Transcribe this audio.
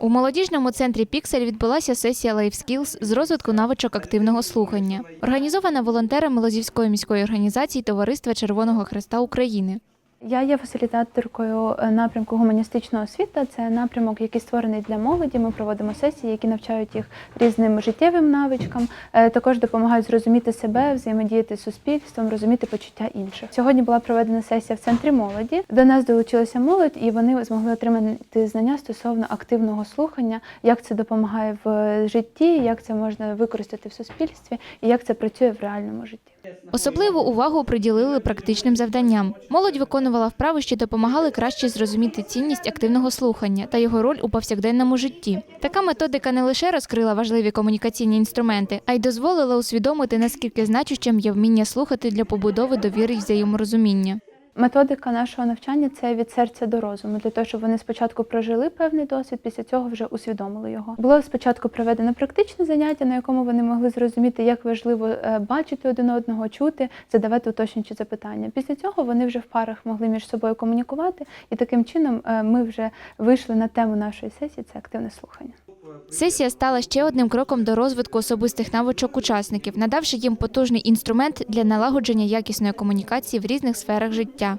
У молодіжному центрі Піксель відбулася сесія Life Skills з розвитку навичок активного слухання, організована волонтерами Лозівської міської організації Товариства Червоного Хреста України. Я є фасилітаторкою е, напрямку гуманістична освіта. Це напрямок, який створений для молоді. Ми проводимо сесії, які навчають їх різним життєвим навичкам. Е, Також допомагають зрозуміти себе, взаємодіяти з суспільством, розуміти почуття інших. Сьогодні була проведена сесія в центрі молоді. До нас долучилася молодь, і вони змогли отримати знання стосовно активного слухання, як це допомагає в житті, як це можна використати в суспільстві і як це працює в реальному житті. Особливу увагу приділили практичним завданням. Молодь виконувала вправи, що допомагали краще зрозуміти цінність активного слухання та його роль у повсякденному житті. Така методика не лише розкрила важливі комунікаційні інструменти, а й дозволила усвідомити, наскільки значущим є вміння слухати для побудови довіри й взаєморозуміння. Методика нашого навчання це від серця до розуму, для того, щоб вони спочатку прожили певний досвід, після цього вже усвідомили його. Було спочатку проведено практичне заняття, на якому вони могли зрозуміти, як важливо е, бачити один одного, чути, задавати уточнюючі запитання. Після цього вони вже в парах могли між собою комунікувати, і таким чином е, ми вже вийшли на тему нашої сесії це активне слухання. Сесія стала ще одним кроком до розвитку особистих навичок учасників, надавши їм потужний інструмент для налагодження якісної комунікації в різних сферах життя.